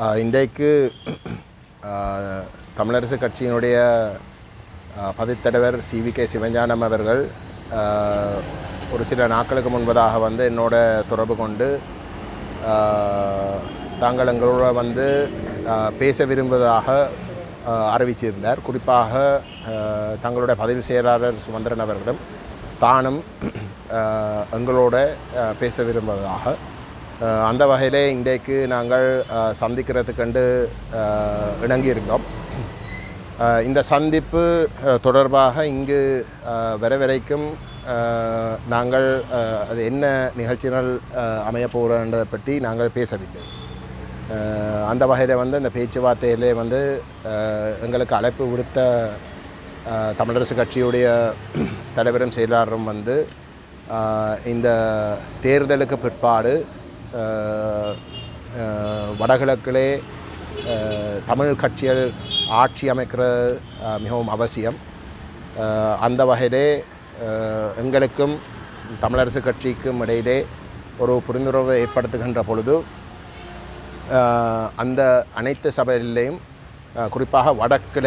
இன்றைக்கு தமிழரசு கட்சியினுடைய பதித்தலைவர் பதித்தலைவர் சிவி கே. சிவஞானம் அவர்கள் ஒரு சில நாட்களுக்கு முன்பதாக வந்து என்னோட தொடர்பு கொண்டு தாங்கள் எங்களோட வந்து பேச விரும்புவதாக அறிவிச்சிருந்தார். குறிப்பாக தங்களுடைய பதிவு செயலாளர் சுமந்திரன் அவர்களும் தானும் எங்களோட பேச விரும்புவதாக அந்த வகையிலே இன்றைக்கு நாங்கள் சந்திக்கிறது சந்திக்கிறதுக்கண்டு இணங்கியிருந்தோம். இந்த சந்திப்பு தொடர்பாக இங்கு வர வரைக்கும் நாங்கள் அது என்ன நிகழ்ச்சிகள் அமையப்போகிறன்றதை பற்றி நாங்கள் பேசவில்லை. அந்த வகையில் வந்து இந்த பேச்சுவார்த்தையிலே வந்து எங்களுக்கு அழைப்பு விடுத்த தமிழரசு கட்சியுடைய தலைவரும் செயலாளரும் வந்து இந்த தேர்தலுக்கு பிற்பாடு வடகிழக்கிலே தமிழ் கட்சிகள் ஆட்சி அமைக்கிறது மிகவும் அவசியம். அந்த வகையிலே எங்களுக்கும் தமிழரசு கட்சிக்கும் இடையிலே ஒரு புரிந்துணர்வை ஏற்படுத்துகின்ற பொழுது அந்த அனைத்து சபைகளிலேயும் குறிப்பாக வடக்கில்